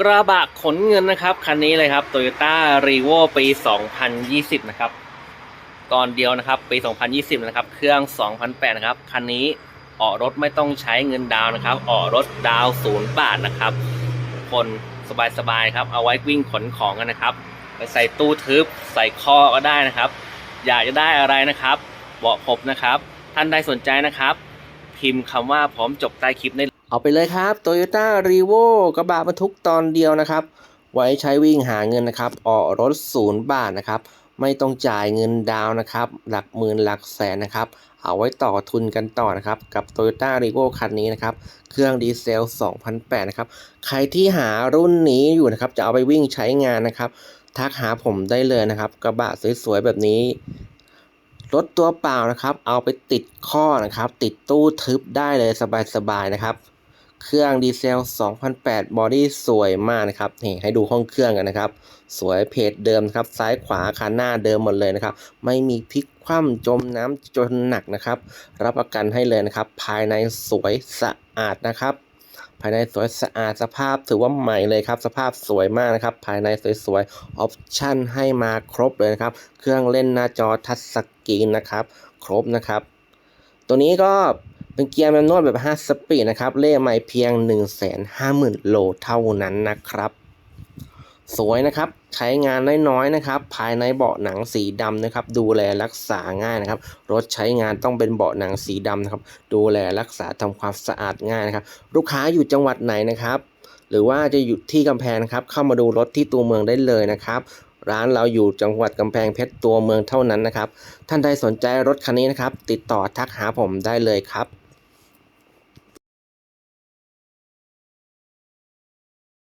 กระบะขนเงินนะครับ คันนี้เลยครับ Toyota r e v o ปี 2020 นะครับก่อนเดียวนะครับ ปี 2020 นะครับ เครื่อง 2008 นะครับ คันนี้ออกรถไม่ต้องใช้เงินดาวน์นะครับ ออกรถดาวศูนย์บาทนะครับ คนสบายๆครับ เอาไว้วิ่งขนของกันนะครับ ไปใส่ตู้ทึบ ใส่ข้อก็ได้นะครับ อยากจะได้อะไรนะครับ บอกผมนะครับ ท่านใดสนใจนะครับ พิมพ์คำว่าพร้อมจบใต้คลิปได้ เอาไปเลยครับ Toyota r e v o กระบะบรรทุกตอนเดียวนะครับ ไว้ใช้วิ่งหาเงินนะครับ ออกรถศูนย์บาทนะครับ ไม่ต้องจ่ายเงินดาวนะครับ หลักหมื่นหลักแสนนะครับ เอาไว้ต่อทุนกันต่อนะครับ กับ Toyota r e v o คันนี้นะครับ เครื่องดีเซล 2008 นะครับ ใครที่หารุ่นนี้อยู่นะครับ จะเอาไปวิ่งใช้งานนะครับ ทักหาผมได้เลยนะครับ กระบะสวยๆแบบนี้รถตัวเปล่านะครับ เอาไปติดข้อนะครับ ติดตู้ทึบได้เลยสบายๆนะครับ เครื่องดีเซล 2008 บอดี้สวยมากนะครับนี่ให้ดูห้องเครื่องกันนะครับ สวยเพจเดิมครับ ซ้ายขวาคันหน้าเดิมหมดเลยนะครับ ไม่มีพลิกคว่ำจมน้ำจนหนักนะครับ รับประกันให้เลยนะครับ ภายในสวยสะอาดนะครับ ภายในสวยสะอาดสภาพถือว่าใหม่เลยครับ สภาพสวยมากนะครับ ภายในสวยๆออปชั่นให้มาครบเลยนะครับ เครื่องเล่นหน้าจอทัชสกรีนนะครับ ครบนะครับ ตัวนี้ก็ เป็นเกียร์แมนนวลแบบ5สปีดนะครับ เล่ไม่เพียง 150,000 โลเท่านั้นนะครับ สวยนะครับ ใช้งานน้อยๆนะครับ ภายในเบาะหนังสีดำนะครับ ดูแลรักษาง่ายนะครับ รถใช้งานต้องเป็นเบาะหนังสีดำนะครับ ดูแลรักษาทำความสะอาดง่ายนะครับ ลูกค้าอยู่จังหวัดไหนนะครับ หรือว่าจะอยู่ที่กำแพงนะครับ เข้ามาดูรถที่ตัวเมืองได้เลยนะครับร้านเราอยู่จังหวัดกำแพงเพชรตัวเมืองเท่านั้นนะครับ ท่านใดสนใจรถคันนี้นะครับ ติดต่อทักหาผมได้เลยครับ